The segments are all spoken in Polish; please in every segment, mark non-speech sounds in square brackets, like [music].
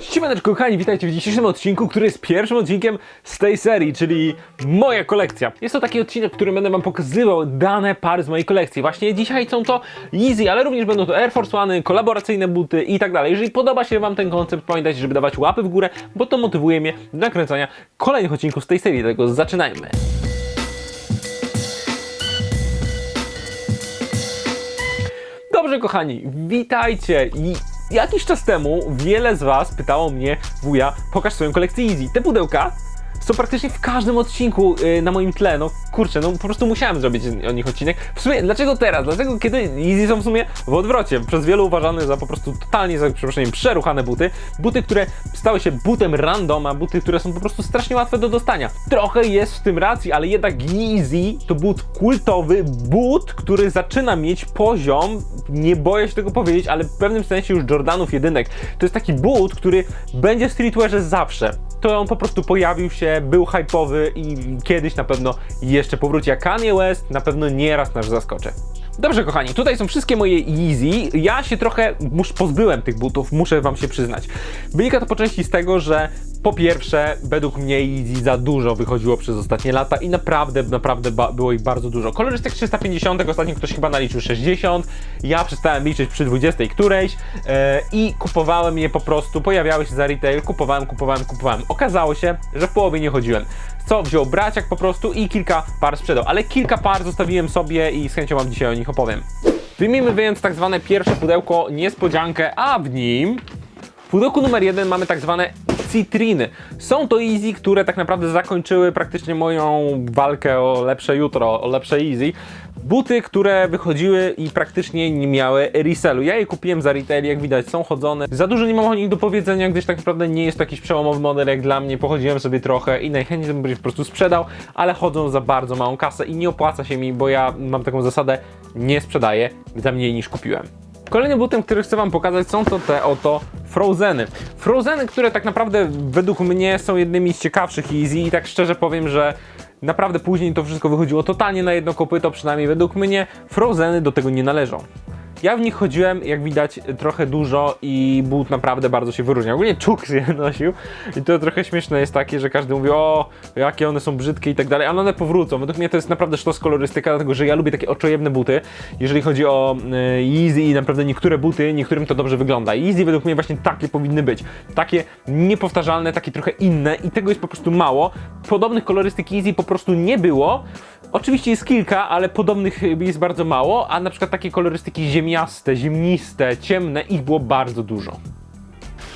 Siemaneczko kochani, witajcie w dzisiejszym odcinku, który jest pierwszym odcinkiem z tej serii, czyli moja kolekcja. Jest to taki odcinek, w którym będę wam pokazywał dane pary z mojej kolekcji. Właśnie dzisiaj są to Yeezy, ale również będą to Air Force One, kolaboracyjne buty i tak dalej. Jeżeli podoba się wam ten koncept, pamiętajcie, żeby dawać łapy w górę, bo to motywuje mnie do nakręcania kolejnych odcinków z tej serii, dlatego zaczynajmy. Dobrze, kochani, witajcie i jakiś czas temu wiele z Was pytało mnie, wuja, pokaż swoją kolekcję Easy. Te pudełka są praktycznie w każdym odcinku yy, na moim tle. No kurczę, no po prostu musiałem zrobić o nich odcinek. W sumie, dlaczego teraz? Dlaczego kiedy Easy są w sumie w odwrocie? Przez wielu uważane za po prostu totalnie, za przeproszeniem, przeruchane buty. Buty, które stały się butem randoma, buty, które są po prostu strasznie łatwe do dostania. Trochę jest w tym racji, ale jednak Yeezy to but kultowy, but, który zaczyna mieć poziom, nie boję się tego powiedzieć, ale w pewnym sensie już Jordanów jedynek. To jest taki but, który będzie w streetwearze zawsze. To on po prostu pojawił się, był hype'owy i kiedyś na pewno jeszcze powróci. A Kanye West na pewno nieraz nas zaskoczy. Dobrze, kochani, tutaj są wszystkie moje Yeezy. Ja się trochę pozbyłem tych butów, muszę wam się przyznać. Wynika to po części z tego, że po pierwsze, według mnie Yeezy za dużo wychodziło przez ostatnie lata i naprawdę, naprawdę było ich bardzo dużo. Kolorystek 350, ostatnio ktoś chyba naliczył 60. Ja przestałem liczyć przy 20 którejś e, i kupowałem je po prostu, pojawiały się za retail, kupowałem, kupowałem, kupowałem. Okazało się, że w połowie nie chodziłem. Co wziął braciak po prostu i kilka par sprzedał, ale kilka par zostawiłem sobie i z chęcią wam dzisiaj o nich opowiem. Wyjmijmy więc tak zwane pierwsze pudełko niespodziankę, a w nim w pudełku numer jeden mamy tak zwane citriny. Są to Easy, które tak naprawdę zakończyły praktycznie moją walkę o lepsze jutro, o lepsze Easy. Buty, które wychodziły i praktycznie nie miały resellu. Ja je kupiłem za retail, jak widać są chodzone. Za dużo nie mam o nich do powiedzenia, gdyż tak naprawdę nie jest to jakiś przełomowy model jak dla mnie. Pochodziłem sobie trochę i najchętniej bym po prostu sprzedał, ale chodzą za bardzo małą kasę i nie opłaca się mi, bo ja mam taką zasadę, nie sprzedaję za mniej niż kupiłem. Kolejnym butem, który chcę Wam pokazać, są to te oto Frozeny. Frozeny, które tak naprawdę według mnie są jednymi z ciekawszych Easy i tak szczerze powiem, że naprawdę później to wszystko wychodziło totalnie na jedno kopyto, przynajmniej według mnie Frozeny do tego nie należą. Ja w nich chodziłem, jak widać, trochę dużo i but naprawdę bardzo się wyróżniał. Ogólnie Czuk je [laughs] nosił i to trochę śmieszne jest takie, że każdy mówi, o, jakie one są brzydkie i tak dalej, ale one powrócą. Według mnie to jest naprawdę sztos kolorystyka, dlatego że ja lubię takie oczojebne buty, jeżeli chodzi o e, Yeezy i naprawdę niektóre buty, niektórym to dobrze wygląda. Yeezy według mnie właśnie takie powinny być. Takie niepowtarzalne, takie trochę inne i tego jest po prostu mało. Podobnych kolorystyk Yeezy po prostu nie było. Oczywiście jest kilka, ale podobnych jest bardzo mało, a na przykład takie kolorystyki ziemiaste, ziemniste, ciemne, ich było bardzo dużo.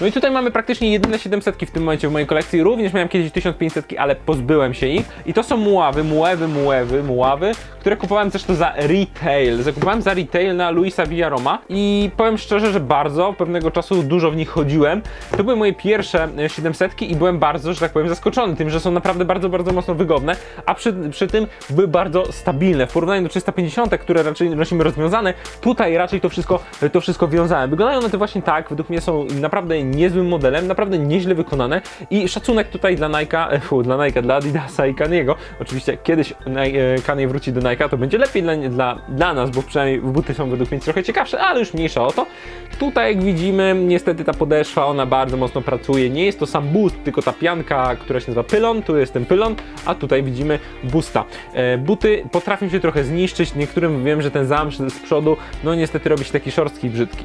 No i tutaj mamy praktycznie jedyne 700 w tym momencie w mojej kolekcji. Również miałem kiedyś 1500, ale pozbyłem się ich. I to są muławy, mułewy, mułewy, muławy, które kupowałem to za retail. Zakupowałem za retail na Luisa Villaroma i powiem szczerze, że bardzo pewnego czasu dużo w nich chodziłem. To były moje pierwsze e, 700 i byłem bardzo, że tak powiem, zaskoczony tym, że są naprawdę bardzo, bardzo mocno wygodne, a przy, przy tym były bardzo stabilne. W porównaniu do 350, które raczej nosimy rozwiązane, tutaj raczej to wszystko, to wszystko wiązałem. Wyglądają one to właśnie tak, według mnie są naprawdę niezłym modelem, naprawdę nieźle wykonane i szacunek tutaj dla Nike'a, e, fu, dla Nike'a, dla Adidasa i Kaniego. Oczywiście kiedyś e, Kanye wróci do Nike'a, to będzie lepiej dla, dla, dla nas, bo przynajmniej buty są według mnie trochę ciekawsze, ale już mniejsza o to. Tutaj jak widzimy, niestety ta podeszwa, ona bardzo mocno pracuje. Nie jest to sam boost, tylko ta pianka, która się nazywa pylon, tu jest ten pylon, a tutaj widzimy boosta. E, buty potrafią się trochę zniszczyć, niektórym wiem, że ten zamsz z przodu, no niestety robi się taki szorstki i brzydki.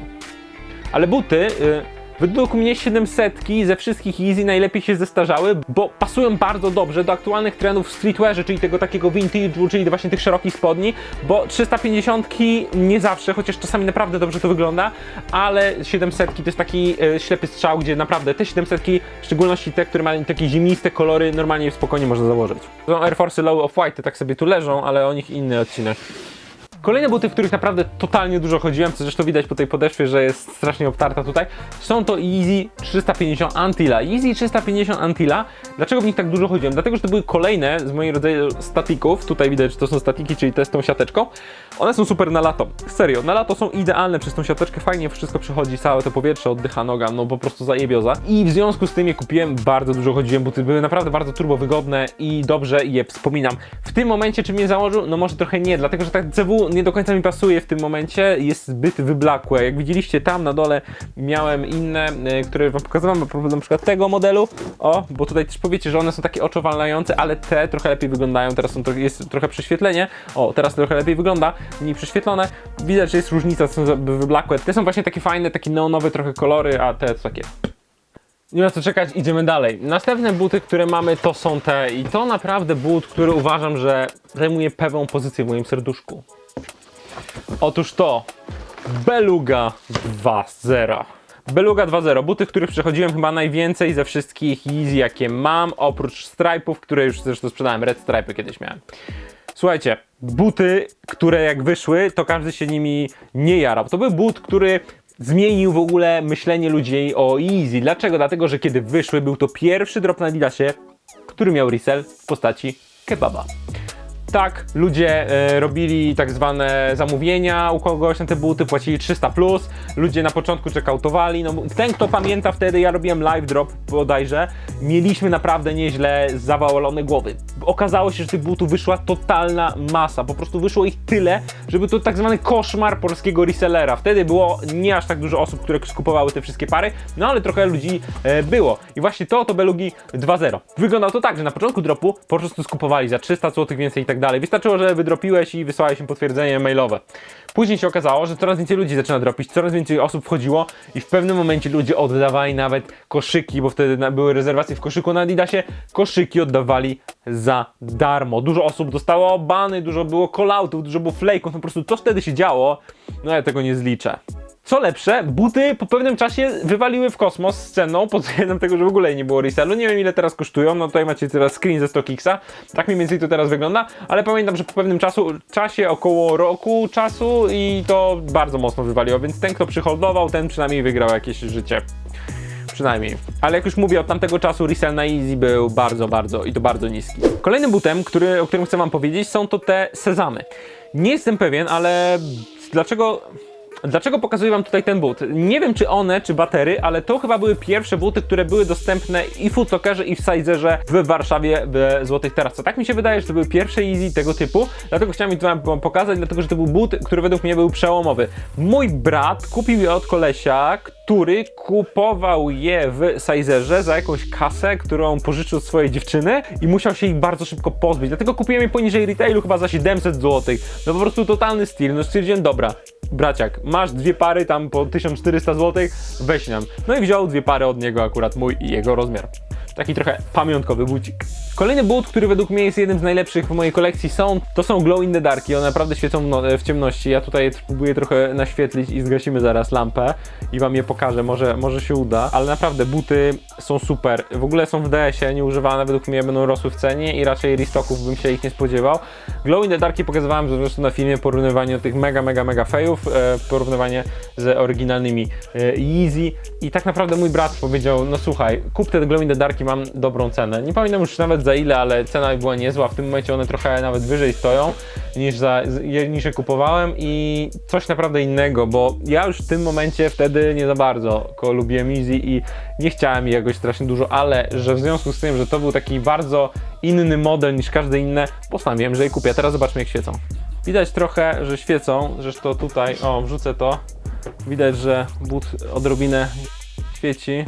Ale buty, y, według mnie 700 ze wszystkich Easy najlepiej się zestarzały, bo pasują bardzo dobrze do aktualnych trendów w streetwearze, czyli tego takiego vintage'u, czyli właśnie tych szerokich spodni, bo 350 nie zawsze, chociaż czasami naprawdę dobrze to wygląda, ale 700 to jest taki y, ślepy strzał, gdzie naprawdę te 700 w szczególności te, które mają takie zimniste kolory, normalnie spokojnie można założyć. Są Air Force Low of White, tak sobie tu leżą, ale o nich inny odcinek. Kolejne buty, w których naprawdę totalnie dużo chodziłem, co zresztą widać po tej podeszwie, że jest strasznie obtarta tutaj, są to Easy 350 Antilla. Easy 350 Antilla, dlaczego w nich tak dużo chodziłem? Dlatego, że to były kolejne z mojej rodzaju statików, tutaj widać, że to są statiki, czyli te z tą siateczką. One są super na lato, serio, na lato są idealne przez tą siateczkę, fajnie wszystko przychodzi, całe to powietrze, oddycha noga, no po prostu zajebioza. I w związku z tym je kupiłem, bardzo dużo chodziłem, buty były naprawdę bardzo turbo wygodne i dobrze je wspominam. W tym momencie, czy mnie założył? No może trochę nie, dlatego, że tak CW nie do końca mi pasuje w tym momencie, jest zbyt wyblakłe. Jak widzieliście tam na dole miałem inne, e, które wam pokazywałem, na przykład tego modelu, o, bo tutaj też powiecie, że one są takie oczowalające, ale te trochę lepiej wyglądają, teraz są, jest trochę prześwietlenie, o, teraz trochę lepiej wygląda, mniej prześwietlone, widać, że jest różnica, są wyblakłe, te są właśnie takie fajne, takie neonowe trochę kolory, a te to takie. Nie ma co czekać, idziemy dalej. Następne buty, które mamy, to są te. I to naprawdę but, który uważam, że zajmuje pewną pozycję w moim serduszku. Otóż to Beluga 2.0. Beluga 2.0, buty, w których przechodziłem chyba najwięcej ze wszystkich Yeezy, jakie mam, oprócz stripe'ów, które już zresztą sprzedałem, red stripe'y kiedyś miałem. Słuchajcie, buty, które jak wyszły, to każdy się nimi nie jarał. To był but, który zmienił w ogóle myślenie ludzi o Easy. Dlaczego? Dlatego, że kiedy wyszły, był to pierwszy drop na Adidasie, który miał resell w postaci kebaba. Tak, ludzie e, robili tak zwane zamówienia u kogoś na te buty, płacili 300 plus, ludzie na początku czekautowali, no ten kto pamięta wtedy, ja robiłem live drop bodajże, mieliśmy naprawdę nieźle zawalone głowy. Okazało się, że tych butów wyszła totalna masa, po prostu wyszło ich tyle, żeby to tak zwany koszmar polskiego resellera. Wtedy było nie aż tak dużo osób, które skupowały te wszystkie pary, no ale trochę ludzi e, było. I właśnie to to Belugi 2.0. Wyglądało to tak, że na początku dropu po prostu skupowali za 300 zł więcej i tak dalej. Wystarczyło, że wydropiłeś i wysłałeś im potwierdzenie mailowe. Później się okazało, że coraz więcej ludzi zaczyna dropić, coraz więcej osób wchodziło i w pewnym momencie ludzie oddawali nawet koszyki, bo wtedy były rezerwacje w koszyku na Adidasie, koszyki oddawali za darmo. Dużo osób dostało bany, dużo było call-outów, dużo było flake'ów, no po prostu co wtedy się działo, no ja tego nie zliczę. Co lepsze, buty po pewnym czasie wywaliły w kosmos z ceną pod względem tego, że w ogóle nie było resellu. Nie wiem ile teraz kosztują, no tutaj macie teraz screen ze StockXa. Tak mniej więcej to teraz wygląda, ale pamiętam, że po pewnym czasu, czasie, około roku czasu i to bardzo mocno wywaliło, więc ten kto przyholdował, ten przynajmniej wygrał jakieś życie. Przynajmniej. Ale jak już mówię, od tamtego czasu resell na Easy był bardzo, bardzo i to bardzo niski. Kolejnym butem, który, o którym chcę wam powiedzieć, są to te sezamy. Nie jestem pewien, ale dlaczego... Dlaczego pokazuję wam tutaj ten but? Nie wiem czy one, czy batery, ale to chyba były pierwsze buty, które były dostępne i w Footlockerze, i w Sizerze w Warszawie w Złotych Tarasach. Tak mi się wydaje, że to były pierwsze Easy tego typu, dlatego chciałem wam pokazać, dlatego że to był but, który według mnie był przełomowy. Mój brat kupił je od kolesia, który kupował je w Sizerze za jakąś kasę, którą pożyczył od swojej dziewczyny i musiał się ich bardzo szybko pozbyć. Dlatego kupiłem je poniżej retailu chyba za 700 zł. No po prostu totalny styl. No stwierdziłem, dobra, braciak, masz dwie pary tam po 1400 zł, weź nam. No i wziął dwie pary od niego akurat mój i jego rozmiar. Taki trochę pamiątkowy bucik. Kolejny but, który według mnie jest jednym z najlepszych w mojej kolekcji są, to są glow in the darki. One naprawdę świecą no, w ciemności. Ja tutaj próbuję trochę naświetlić i zgasimy zaraz lampę i wam je pokażę, może, może się uda. Ale naprawdę buty są super. W ogóle są w DS-ie, nieużywane, według mnie będą rosły w cenie i raczej restocków bym się ich nie spodziewał. Glow in the darki pokazywałem zresztą na filmie porównywanie tych mega, mega, mega fejów, e, porównywanie z oryginalnymi e, Yeezy i tak naprawdę mój brat powiedział, no słuchaj, kup te glow in the darki, mam dobrą cenę. Nie pamiętam już nawet za ile, ale cena była niezła, w tym momencie one trochę nawet wyżej stoją niż, za, niż je kupowałem i coś naprawdę innego, bo ja już w tym momencie wtedy nie za bardzo lubiłem Easy i nie chciałem jakoś strasznie dużo, ale że w związku z tym, że to był taki bardzo inny model niż każde inne, postanowiłem, że je kupię. Teraz zobaczmy jak świecą. Widać trochę, że świecą, zresztą tutaj, o wrzucę to, widać, że but odrobinę świeci,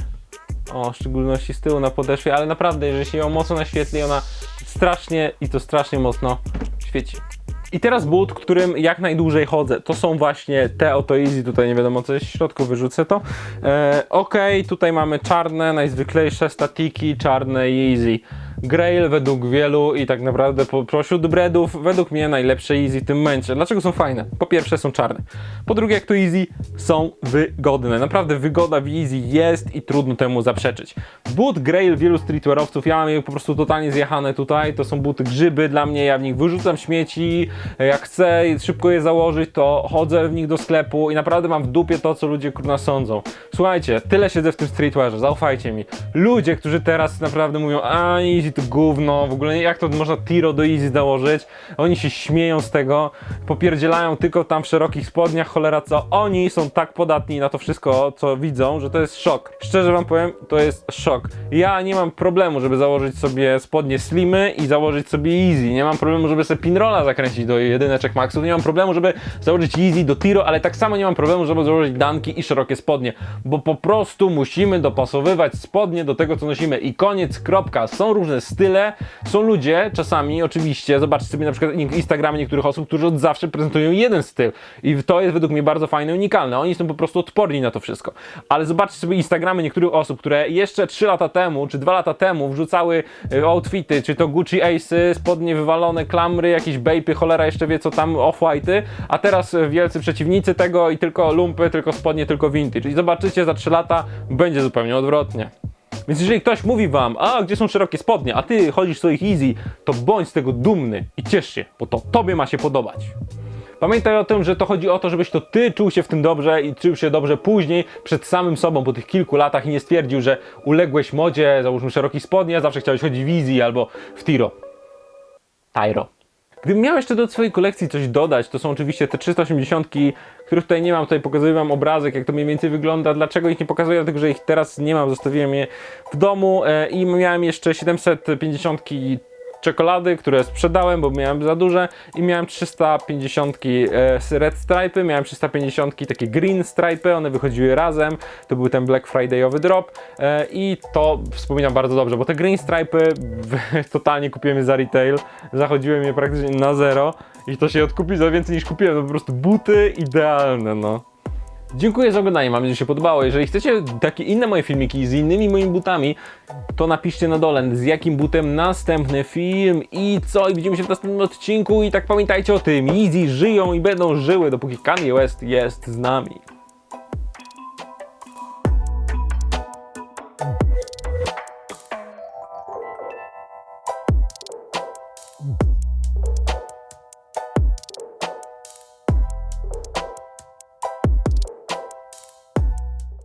o, w szczególności z tyłu na podeszwie, ale naprawdę, jeżeli się ją mocno naświetli, ona strasznie i to strasznie mocno świeci. I teraz but, którym jak najdłużej chodzę, to są właśnie te oto Easy, tutaj nie wiadomo co jest w środku, wyrzucę to. E, ok, tutaj mamy czarne, najzwyklejsze statiki, czarne Easy. Grail według wielu i tak naprawdę po, pośród breadów, według mnie najlepsze Easy w tym momencie. Dlaczego są fajne? Po pierwsze są czarne. Po drugie, jak to Easy, są wygodne. Naprawdę wygoda w Easy jest i trudno temu zaprzeczyć. But Grail wielu streetwearowców, ja mam je po prostu totalnie zjechane tutaj. To są buty grzyby dla mnie, ja w nich wyrzucam śmieci. Jak chcę szybko je założyć, to chodzę w nich do sklepu i naprawdę mam w dupie to, co ludzie kurna sądzą. Słuchajcie, tyle siedzę w tym streetwearze, zaufajcie mi. Ludzie, którzy teraz naprawdę mówią, a Easy Easy to gówno, w ogóle jak to można Tiro do Easy założyć? Oni się śmieją z tego, popierdzielają tylko tam w szerokich spodniach, cholera co. Oni są tak podatni na to wszystko, co widzą, że to jest szok. Szczerze wam powiem, to jest szok. Ja nie mam problemu, żeby założyć sobie spodnie slimy i założyć sobie Easy. Nie mam problemu, żeby sobie pinrolla zakręcić do jedyneczek maxów. Nie mam problemu, żeby założyć Easy do Tiro, ale tak samo nie mam problemu, żeby założyć danki i szerokie spodnie, bo po prostu musimy dopasowywać spodnie do tego, co nosimy i koniec, kropka. Są różne style, są ludzie, czasami oczywiście, zobaczcie sobie na przykład Instagramy niektórych osób, którzy od zawsze prezentują jeden styl i to jest według mnie bardzo fajne, unikalne. Oni są po prostu odporni na to wszystko. Ale zobaczcie sobie Instagramy niektórych osób, które jeszcze 3 lata temu, czy 2 lata temu wrzucały y, outfity, czy to Gucci Ace'y, spodnie wywalone, klamry, jakieś bejpy, cholera jeszcze wie co tam, off-white'y, a teraz y, wielcy przeciwnicy tego i tylko lumpy, tylko spodnie, tylko vintage. I zobaczycie, za 3 lata będzie zupełnie odwrotnie. Więc jeżeli ktoś mówi wam, a gdzie są szerokie spodnie, a ty chodzisz w swoich easy, to bądź z tego dumny i ciesz się, bo to tobie ma się podobać. Pamiętaj o tym, że to chodzi o to, żebyś to ty czuł się w tym dobrze i czuł się dobrze później przed samym sobą po tych kilku latach i nie stwierdził, że uległeś modzie, załóżmy szeroki spodnie, a zawsze chciałeś chodzić w easy albo w tiro. Tyro. Gdybym miał jeszcze do swojej kolekcji coś dodać, to są oczywiście te 380, których tutaj nie mam. Tutaj pokazuję wam obrazek, jak to mniej więcej wygląda. Dlaczego ich nie pokazuję? Dlatego, że ich teraz nie mam. Zostawiłem je w domu e, i miałem jeszcze 750 czekolady, które sprzedałem, bo miałem za duże i miałem 350 e, red stripe, miałem 350 takie green stripe, one wychodziły razem, to był ten Black Friday'owy drop e, i to wspominam bardzo dobrze, bo te green stripe [laughs] totalnie kupiłem je za retail, zachodziłem je praktycznie na zero i to się odkupi za więcej niż kupiłem, to po prostu buty idealne, no. Dziękuję za oglądanie, mam nadzieję, że się podobało. Jeżeli chcecie takie inne moje filmiki z innymi moimi butami, to napiszcie na dole z jakim butem następny film i co, i widzimy się w następnym odcinku i tak pamiętajcie o tym, Easy żyją i będą żyły, dopóki Kanye West jest z nami.